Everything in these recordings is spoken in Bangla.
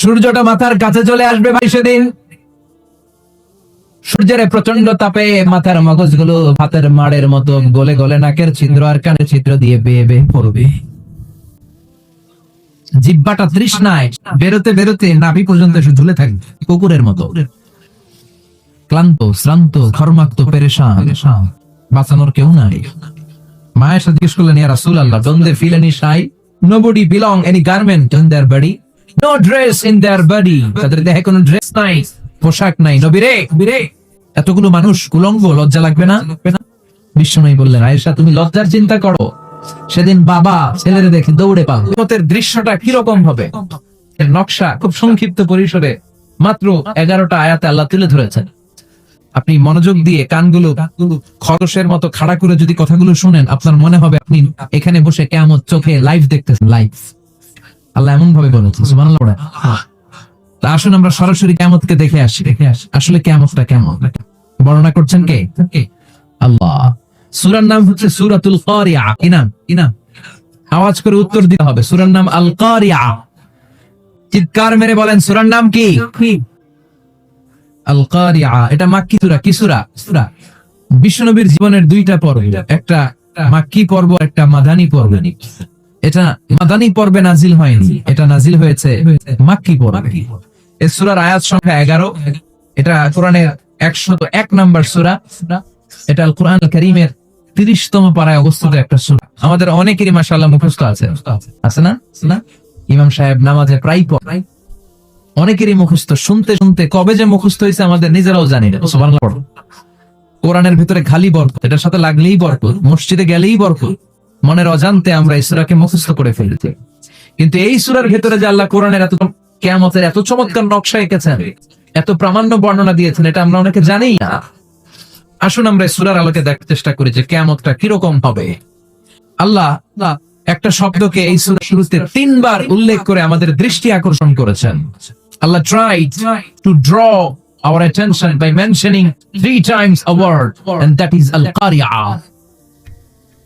সূর্যটা মাথার কাছে চলে আসবে ভাই সেদিন। সূর্যের প্রচণ্ড তাপে মাথার মগজগুলো ভাতের মাড়ের মতো গলে গলে নাকের ছিদ্র আর কানে ছিদ্র দিয়ে বেয়ে বেয়ে পড়বে। জিব্বাটা তৃষ্ণায় বেরোতে বেরোতে নাভি পর্যন্ত ঝুলে থাকবে, কুকুরের মতো। ক্লান্ত, শ্রান্ত ঘর্মাক্ত পেরেশান। বাঁচানোর কেউ নাই। মায়ের সাথে জিজ্ঞেস করলেন, ইয়া রাসূল আল্লাহ দ্বন্দ্বে feel any shy? Nobody belong, any garment in their body? no dress in their body. তাদের দেহে কোনো ড্রেস নাই, পোশাক নাই। নবীরে নবীরে এতগুলো মানুষ, কুলঙ্গ, লজ্জা লাগবে না? বিশ্বময় বললেন, আয়েশা, তুমি লজ্জার চিন্তা করো। সেদিন বাবা ছেলেরে দেখে দৌড়ে পাবে দৃশ্যটা কীরকম হবে? নকশা খুব সংক্ষিপ্ত পরিসরে মাত্র এগারোটা আয়াতে আল্লাহ তুলে ধরেছেন। আপনি মনোযোগ দিয়ে কানগুলো খরসের মতো খাড়া করে যদি কথাগুলো শুনেন, আপনার মনে হবে আপনি এখানে বসে কেমন চোখে লাইভ দেখতেছেন লাইভ আল্লাহ এমন ভাবে পড়ে। তা আসুন আমরা সরাসরি কেমতকে দেখে আসি। দেখে আসি। আসলে কেমতটা কেমন? বর্ণনা করছেন কে? কে? আল্লাহ। সূরার নাম হচ্ছে সূরাতুল কারিয়া। কি নাম? কি নাম? আওয়াজ করে উত্তর দিতে হবে। সূরার নাম আল কারিয়া। চিৎকার মেরে বলেন সুরার নাম কি? আল কারিয়া। এটা মাক্কি সূরা। কি সূরা? সূরা। বিশ্বনবীর জীবনের দুইটা পর্ব। একটা মাক্কি পর্ব একটা মাদানী পর্ব। এটা মাদানী পর্বে নাজিল হয়নি। এটা নাজিল হয়েছে মাক্কি পর্বে। এই সূরার আয়াত সংখ্যা এগারো। এটা কোরআনের একশত এক নাম্বার সূরা। এটা কোরআন করিমের তিরিশতম পাড়ায় অবস্থিত একটা সূরা। আমাদের অনেকেরই মাশাআল্লাহ মুখস্থ আছে। আছে না? না? ইমাম সাহেব নামাজে প্রায় পড়ে অনেকেরই মুখস্থ। শুনতে শুনতে কবে যে মুখস্থ হয়েছে আমাদের নিজেরাও জানি না। কোরআনের ভিতরে খালি বরকত। এটার সাথে লাগলেই বরকত। মসজিদে গেলেই বরকত। মনের অজান্তে আমরা এই মুখস্থ করে ফেলছি। কিন্তু এই সূরার ভিতরে যে আল্লাহ কোরআনের এত কেয়ামতের এত চমৎকার নকশা এঁকেছেন, এত প্রামাণ্য বর্ণনা দিয়েছেন, এটা আমরা অনেকে জানি না। আসুন আমরা সূরার আলোকে দেখার চেষ্টা করি যে কেয়ামতটা কীরকম হবে। আল্লাহ একটা শব্দকে এই সূরা শুরুতে তিনবার উল্লেখ করে আমাদের দৃষ্টি আকর্ষণ করেছেন। আল্লাহ try to draw our attention by mentioning three times a word, and that is al-qari'ah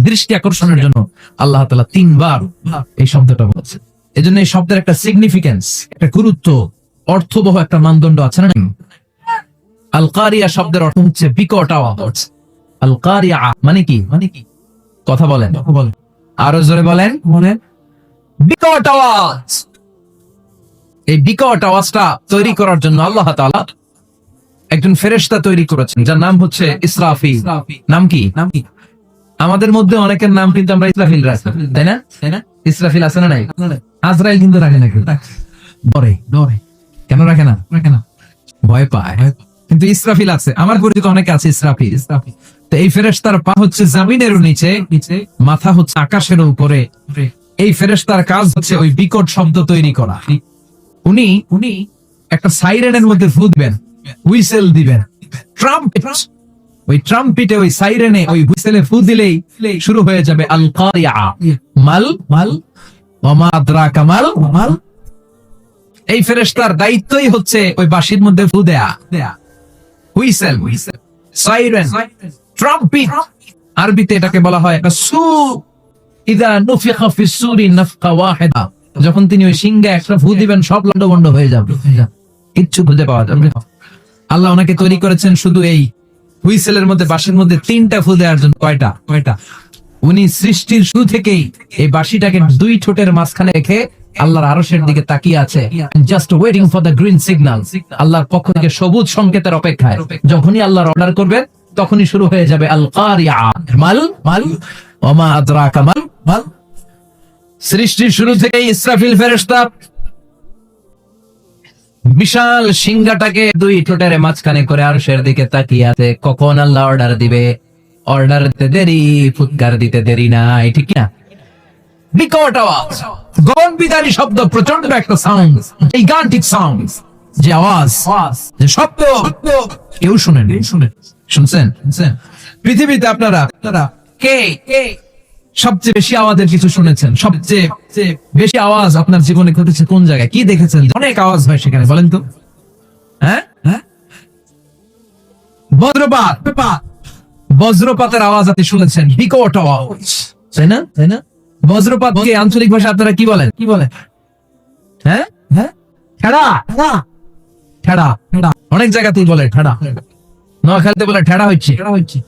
দৃষ্টি আকর্ষণের জন্য আল্লাহ তাআলা তিনবার এই শব্দটা বলেছে। এজন্য এই শব্দের একটা সিগনিফিকেন্স একটা গুরুত্ব অর্থবহ একটা মানদণ্ড আছে না নাই? আল কারিয়া শব্দের অর্থ হচ্ছে বিকট আওয়াজ। আল কারিয়া মানে কি? মানে কি? কথা বলেন। বলেন। আরও জোরে বলেন। বলেন। বিকট আওয়াজ। এই বিকট আওয়াজটা তৈরি করার জন্য আল্লাহ তাআলা একজন ফেরেশতা তৈরি করেছেন যার নাম হচ্ছে ইসরাফি নাম কি? নাম কি? আমাদের মধ্যে অনেকের নাম কিন্তু আমরা ইসরাফিল রাখি তাই না? তাই না? ইসরাফিল আছে না নাই? আজরাইল কিন্তু রাখে না কেউ। ডরে ডরে। কেন রাখে না? রাখে না। ভয় পায়। কিন্তু ইসরাফিল আছে। আমার পরিচিত অনেকে আছে ইসরাফিল। ইসরাফিল। তো এই ফেরেশতার পা হচ্ছে জামিনের নিচে নিচে। মাথা হচ্ছে আকাশের উপরে। এই ফেরেশতার কাজ হচ্ছে ওই বিকট শব্দ তৈরি করা। উনি উনি একটা সাইরেনের মধ্যে ফু দিবেন। হুইসেল দিবেন। ট্রাম্পেট ওই ট্রাম্পিটে ওই সাইরেনে ওই হুইসেলে ফু দিলেই শুরু হয়ে যাবে আল কারিয়া মাল মাল, ওমা আদ্রাকা মাল এই ফেরেশতার দায়িত্বই হচ্ছে ওই বাঁশির মধ্যে ফু দেয়া। দেয়া হুইসেল হুইসেল সাইরেন ট্রাম্পিট আরবিতে এটাকে বলা হয় একটা সু। ইদা নুফিখা ফিস সুরি নাফকা ওয়াহিদা। যখন তিনি ওই সিংহে একটা ফু দিবেন, সব লন্ডভন্ড হয়ে যাবে। কিচ্ছু খুঁজে পাওয়া যাবে আল্লাহ ওনাকে তৈরি করেছেন শুধু এই হুইসেলের মধ্যে, বাঁশির মধ্যে তিনটা ফু দেওয়ার জন্য কয়টা? কয়টা? উনি সৃষ্টির শুরু থেকেই এই বাঁশিটাকে দুই ঠোঁটের মাঝখানে রেখে আল্লাহর আরশের দিকে তাকিয়ে আছে just waiting for the green signal আল্লাহর পক্ষ থেকে সবুজ সংকেতের অপেক্ষায়। যখনই আল্লাহর অর্ডার করবেন তখনই শুরু হয়ে যাবে আল মাল মাল, ওমা আদরাকা মাল মাল। সৃষ্টির শুরু থেকেই ইসরাফিল ফেরেশতা বিশাল সিংহাটাকে দুই ঠোঁটের মাঝখানে করে আরশের দিকে তাকিয়ে আছে কখন আল্লাহ অর্ডার দিবে? অর্ডার দিতে দেরি, ফুৎকার দিতে দেরি নাই, ঠিক না বিকট আওয়াজ শব্দ প্রচণ্ড একটা সাউন্ড এই সাউন্ড যে আওয়াজ, যে শব্দ কেউ শুনেন শুনেন শুনছেন? শুনছেন? পৃথিবীতে আপনারা আপনারা কে কে? সবচেয়ে বেশি আওয়াজের কিছু শুনেছেন? সবচেয়ে বেশি আওয়াজ আপনার জীবনে ঘটেছে কোন জায়গায়? কি দেখেছেন? অনেক আওয়াজ হয় সেখানে, বলেন তো। হ্যাঁ? হ্যাঁ? বজ্রপাত। বজ্রপাতের আওয়াজ আপনি শুনেছেন, বিকট আওয়াজ। তাই না? তাই না? বজ্রপাতকে আঞ্চলিক ভাষা আপনারা কি বলেন? কি বলেন? হ্যাঁ? হ্যাঁ? ঠেড়া। ঠেড়া। ঠেড়া। অনেক জায়গাতেই বলে ঠেড়া। নোয়াখালীতে বলে ঠেড়া হচ্ছে। ঠেড়া হচ্ছে।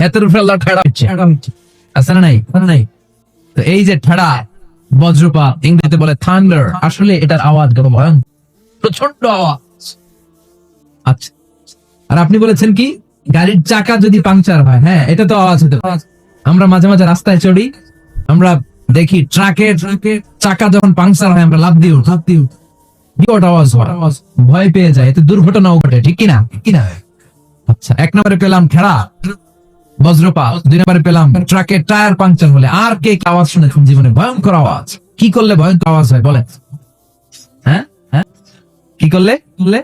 হেতের উপরে ঠেড়া হচ্ছে। ঠেড়া হচ্ছে। নাই? তো এই যে ঠেড়া, বজ্রপাত, ইংরেজিতে বলে থান্ডার, আসলে এটার আওয়াজ ভয়ঙ্কর প্রচণ্ড আওয়াজ। আচ্ছা। আর আপনি বলেছেন কি, গাড়ির চাকা যদি পাংচার হয় হ্যাঁ এটা তো আওয়াজ হতে। আমরা মাঝে মাঝে রাস্তায় চড়ি, আমরা দেখি ট্রাকের ট্রাকের চাকা যখন পাংচার হয়, আমরা লাভ দিও লাভ দিই বিকট আওয়াজ হয়। ভয় পেয়ে যায়, এতে দুর্ঘটনাও ঘটে, ঠিক কিনা? কিনা? আচ্ছা এক নম্বরে পেলাম ঠেড়া। বজ্রপাত দুই নম্বরে পেলাম ট্রাকের টায়ার পাংচার হলে আর কে আওয়াজ শুনেছেন জীবনে ভয়ঙ্কর আওয়াজ। কি করলে ভয়ঙ্কর আওয়াজ হয়, বলেন। হ্যাঁ? হ্যাঁ? কি করলে? করলে?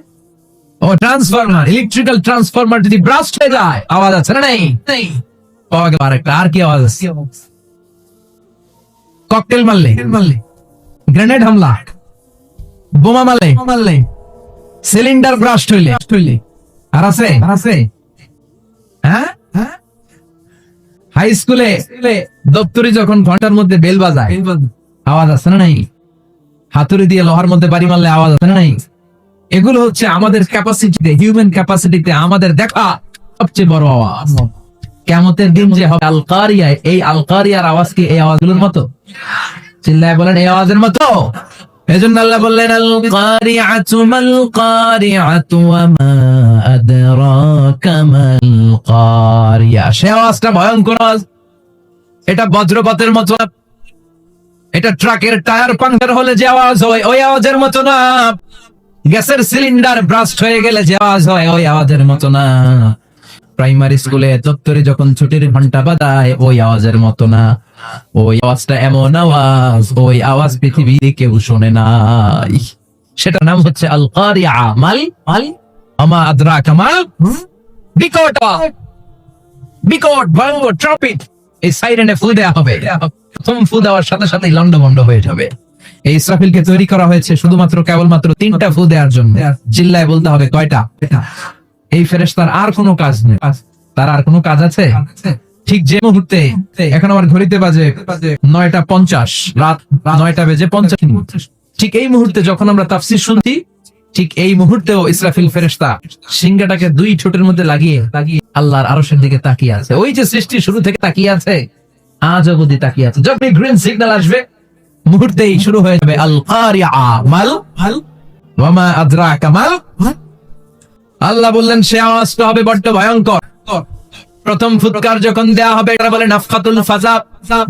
ও ট্রান্সফরমার ইলেকট্রিক্যাল ট্রান্সফরমার যদি ব্রাস্ট হয়ে যায়, আওয়াজ আছে না নেই? নেই। পাওয়া গেল আরেকটা, আর কি আওয়াজ আছে? ককটেল মারলে। মারলে। গ্রেনেড হামলা। বোমা মারলে। মারলে। সিলিন্ডার ব্রাস্ট হইলে। হইলে। আর আছে? আর আছে? হ্যাঁ? হ্যাঁ? হাই স্কুলে দপ্তরি যখন ঘণ্টার মধ্যে বেল বাজায় আওয়াজ আছে না নাই? হাতুড়ি দিয়ে লোহার মধ্যে বাড়ি মারলে আওয়াজ আছে না নাই? এগুলো হচ্ছে আমাদের ক্যাপাসিটিতে হিউম্যান ক্যাপাসিটিতে আমাদের দেখা সবচেয়ে বড় আওয়াজ। কেমতের দিন যে হবে আলকারিয়া এই আলকারিয়ার আওয়াজ কি এই আওয়াজগুলোর মতো? চিল্লায় বলেন এই আওয়াজের মতো? এজন্য আল্লাহ বললেন আল কারিয়া সে আওয়াজটা ভয়ঙ্কর এটা বজ্রপাতের মতো। এটা ট্রাকের টায়ার পাংচার হলে যে আওয়াজ হয়, ওই আওয়াজের মতো না। গ্যাসের সিলিন্ডার ব্রাস্ট হয়ে গেলে যে আওয়াজ হয়, ওই আওয়াজের মতো না। প্রাইমারি স্কুলে দপ্তরে যখন ছুটির ঘণ্টা বাদায় ওই আওয়াজের মতো না। ওই আওয়াজটা এমন আওয়াজ, ওই আওয়াজ পৃথিবীর কেউ শোনে নাই। সেটার নাম হচ্ছে আল কারিয়া মাল মাল, আমা কামাল বিকট বিকট ট্রাফিক এই সাইরেনে দেওয়া হবে। প্রথম দেওয়ার সাথে সাথে লন্ডভন্ড হয়ে যাবে। এই ইসরাফিলকে তৈরি করা হয়েছে শুধুমাত্র, কেবলমাত্র তিনটা ফু দেওয়ার জন্য। জিল্লায় বলতে হবে কয়টা? এই ফেরেশতার আর কোনো কাজ নেই। তার আর কোনো কাজ আছে? ঠিক যে মুহূর্তে এখন আমার ঘড়িতে বাজে নয়টা পঞ্চাশ, রাত নয়টা বেজে পঞ্চাশ ঠিক এই মুহূর্তে যখন আমরা তাফসির শুনছি, ঠিক এই মুহূর্তেও ইসরাফিল ফেরেশতা সিংহাটাকে দুই ঠোঁটের মধ্যে লাগিয়ে লাগিয়ে আল্লাহর আরশের দিকে তাকিয়ে আছে। ওই যে সৃষ্টি শুরু থেকে তাকিয়ে আছে আজ অবধি তাকিয়ে আছে। যখন গ্রিন সিগন্যাল আসবে, মুহূর্তেই শুরু হয়ে যাবে আল কারিয়া মাল ওয়ামা আদরাকা মাল। আল্লাহ বললেন, সে আওয়াজটা হবে বড্ড ভয়ঙ্কর। প্রথম ফুৎকার যখন দেয়া হবে এটা বলে, নাফকাতুল ফাজা।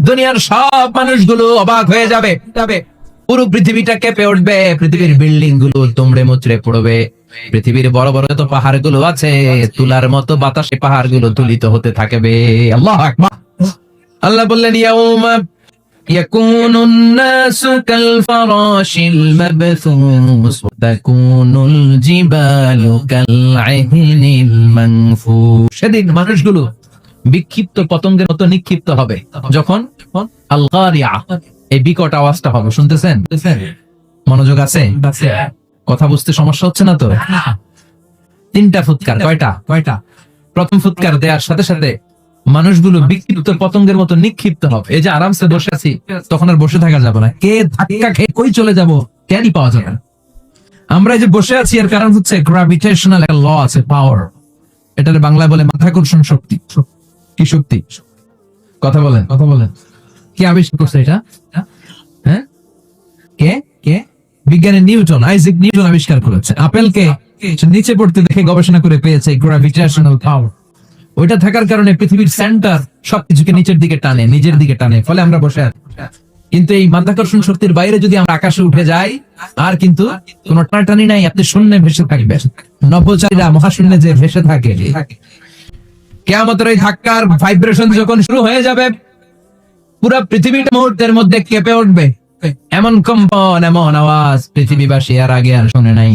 দুনিয়ার সব মানুষগুলো অবাক হয়ে যাবে। তবে পুরো পৃথিবীটা কেঁপে উঠবে। পৃথিবীর বিল্ডিংগুলো তোমড়ে মুচড়ে পড়বে। পৃথিবীর বড় বড় তো পাহাড়গুলো আছে। তুলার মতো বাতাসে পাহাড়গুলো তুলিত হতে থাকবে। আল্লাহ আল্লাহ বললেন, ইয়াউমা يكون الناس كالفراش المبثوث وتكون الجبال كالعهن المنفوش সেদিন মানুষগুলো বিক্ষিপ্ত পতঙ্গের মতো নিক্ষিপ্ত হবে যখন আল কারিয়া এই বিকট আওয়াজটা হবে শুনতেছেন মনোযোগ আছে কথা বুঝতে সমস্যা হচ্ছে না তো তিনটা ফুৎকার কয়টা কয়টা প্রথম ফুৎকার দেওয়ার সাথে সাথে মানুষগুলো বিক্ষিপ্ত পতঙ্গের মতো নিক্ষিপ্ত হবে। এই যে আরামসে বসে আছি, তখন আর বসে থাকা যাবে না। কে ধাক্কা খেয়ে কই চলে যাব কেনই পাওয়া যাবে না। আমরা এই যে বসে আছি, এর কারণ হচ্ছে গ্রাভিটেশনাল একটা ল আছে পাওয়ার এটার বাংলায় বলে মাধ্যাকর্ষণ শক্তি। কি শক্তি? কথা বলেন কথা বলেন। কি আবিষ্কার করছে এটা? হ্যাঁ? কে? কে? বিজ্ঞানী নিউটন, আইজাক নিউটন আবিষ্কার করেছে। আপেলকে নিচে পড়তে দেখে গবেষণা করে পেয়েছে গ্রাভিটেশনাল পাওয়ার ওইটা থাকার কারণে পৃথিবীর সেন্টার সবকিছুকে নিচের দিকে টানে, নিজের দিকে টানে, ফলে আমরা বসে আছি। কিন্তু এই মাধ্যাকর্ষণ শক্তির বাইরে যদি আমরা আকাশে উঠে যাই, আর কিন্তু কোন টানাটানি নাই, আপনি শূন্যে ভেসে থাকবেন। নভোচারীরা মহাশূন্যে যে ভেসে থাকে, কেয়ামতের ওই ধাক্কার ভাইব্রেশন যখন শুরু হয়ে যাবে, পুরো পৃথিবীটা মুহূর্তের মধ্যে কেঁপে উঠবে। এমন কম্পন, এমন আওয়াজ পৃথিবীবাসী আর আগে আর শোনে নাই।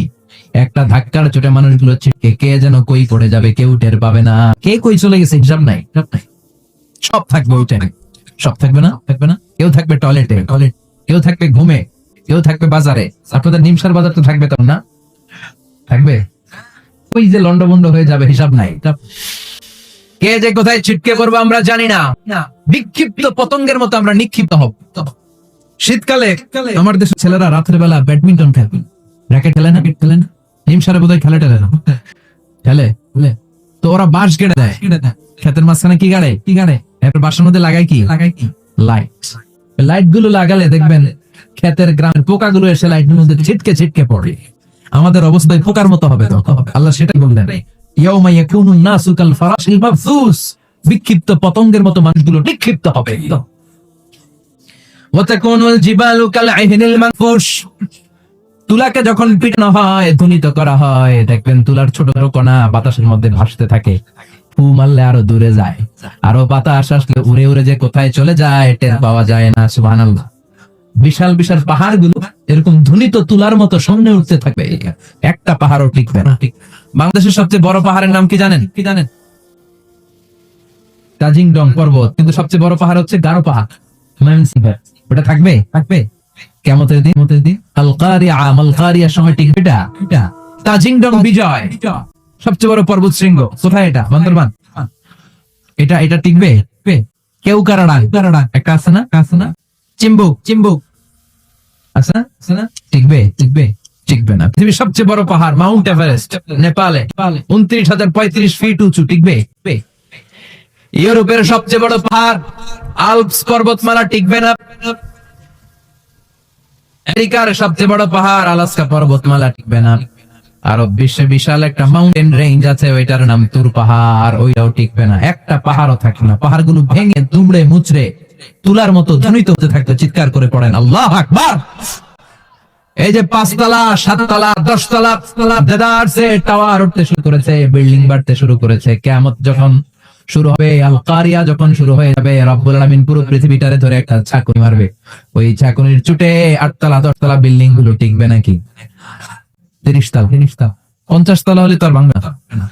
একটা ধাক্কার চোটে মানুষগুলো ছিটকে কে যেন কই পড়ে যাবে কেউ টের পাবে না। কে কই চলে গেছে হিসাব নাই হিসাব নাই। সব থাকবে ওই টাইমে সব থাকবে না থাকবে না। কেউ থাকবে টয়লেটে টয়লেট কেউ থাকবে ঘুমে কেউ থাকবে বাজারে। আপনাদের নিমসার বাজার তো থাকবে তখন না? থাকবে? ওই যে লন্ডভন্ড হয়ে যাবে হিসাব নাই। কে যে কোথায় ছিটকে পড়ব আমরা জানি না। বিক্ষিপ্ত পতঙ্গের মতো আমরা নিক্ষিপ্ত হব। শীতকালে আমার দেশের ছেলেরা রাতের বেলা ব্যাডমিন্টন খেলবেন র্যাকেট খেলে না? খেলে না? নিমসারে বোধহয় খেলে টেলে না। খেলে? তো ওরা বাঁশ গেড়ে দেয়। ক্ষেতের মাঝখানে কি গাড়ে? কি গাড়ে? এরপর বাসার মধ্যে লাগায় কি? লাগায় কি? লাইট লাইটগুলো লাগালে দেখবেন ক্ষেতের গ্রামের পোকাগুলো এসে লাইটের মধ্যে ছিটকে ছিটকে পড়ে। আমাদের অবস্থায় পোকার মতো হবে তখন। আল্লাহ সেটাই বললেন। বিক্ষিপ্ত পতঙ্গের মতো মানুষগুলো নিক্ষিপ্ত হবে। তুলাকে যখন পিটানো হয় ধ্বনিত করা হয় দেখবেন তুলার ছোট ছোট কণা বাতাসের মধ্যে ভাসতে থাকে। ফু মারলে আরও দূরে যায়। আরও বাতাস আসলে উড়ে উড়ে যে কোথায় চলে যায় টের পাওয়া যায় না সুবহানাল্লাহ। বিশাল বিশাল পাহাড়গুলো এরকম ধ্বনিত তুলার মতো সামনে উঠতে থাকবে। একটা পাহাড়ও টিকবে না। বাংলাদেশের সবচেয়ে বড় পাহাড়ের নাম কি জানেন? কি জানেন? তাজিংডং পর্বত। কিন্তু সবচেয়ে বড় পাহাড় হচ্ছে গারো পাহাড়। ওটা থাকবে? থাকবে। কেমতের দিন? আলকারিয়া মালকারিয়ার সময় টিকবে এটা। এটা বিজয়। সবচেয়ে বড় পর্বত শৃঙ্গ। কোথায় এটা? বান্দরবান? এটা এটা টিকবে? কেউ কারাড়া কারাড়া একটা আছে না? আছে না? চিম্বুক চিম্বুক। আছে না? আছে না? টিকবে টিকবে টিকবে না। পৃথিবীর সবচেয়ে বড় পাহাড়, মাউন্ট এভারেস্ট, নেপালে। উনত্রিশ হাজার পঁয়ত্রিশ ফিট উঁচু টিকবে? ইউরোপের সবচেয়ে বড় পাহাড়, আলপস পর্বতমালা টিকবে না। আমেরিকার সবচেয়ে বড় পাহাড় আলাস্কা পর্বতমালা টিকবে না। আরও বিশ্বে বিশাল একটা মাউন্টেন রেঞ্জ আছে, ওইটার নাম তুর পাহাড়, ওইটাও টিকবে না। একটা পাহাড়ও থাকবে না। পাহাড়গুলো ভেঙে, দুমড়ে, মুচড়ে, তুলার মতো ধ্বনিত হতে থাকতো চিৎকার করে পড়েন। আল্লাহ আকবার! এই যে পাঁচতলা, সাততলা, দশতলা টাওয়ার উঠতে শুরু করেছে বিল্ডিং বাড়তে শুরু করেছে কেমত যখন শুরু হবে আল কারিয়া যখন শুরু হয়ে যাবে, রব্বুল আলামিন পুরো পৃথিবীটারে ধরে একটা ছাকুনি মারবে। ওই ছাকুনির চুটে আটতলা, দশতলা বিল্ডিংগুলো টিকবে নাকি? তিরিশ তলা তিরিশ তলা পঞ্চাশ তলা হলে তো আর ভাঙবে না।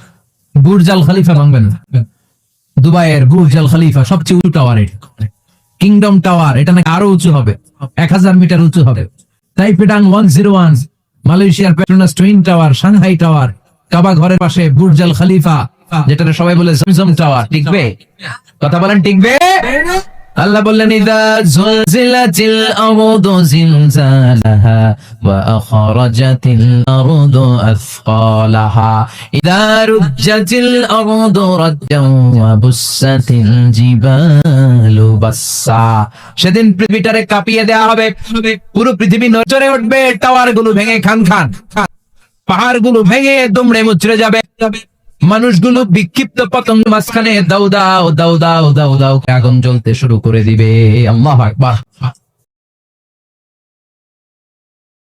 বুর্জ খালিফা ভাঙবে না। দুবাইয়ের বুর্জ আল খালিফা সবচেয়ে উঁচু টাওয়ার এটা। কিংডম টাওয়ার এটা নাকি আরও উঁচু হবে। এক হাজার মিটার উঁচু হবে। তাই তাইপেডাং ওয়ান জিরো ওয়ান মালয়েশিয়ার Petronas twin tower Shanghai tower Kaaba ঘরের পাশে বুর্জ আল খালিফা যেটা সবাই বলে জমজম টাওয়ার টিকবে? কথা বলেন টিকবে? আল্লাহ বললেন ইদা জুলজিলাতিল আরদু জিলজালাহা ওয়া আখরাজাতিল আরদু আথqalaha ইদা রুজ্জাতিল আরদু রাজ্জান ওয়া বুসাতিল জিবালু বাসসা। সেদিন পৃথিবীটারে কাঁপিয়ে দেয়া হবে। পুরো পৃথিবী নজরে উঠবে টাওয়ারগুলো ভেঙে খান খান। পাহাড়গুলো ভেঙে দুমড়ে মুচড়ে যাবে। মানুষগুলো বিক্ষিপ্ত পতঙ্গ মাঝখানে দাউ দাও দাউ দাও দাউ দাও, আগুন জ্বলতে শুরু করে দিবে। আল্লাহ আকবার।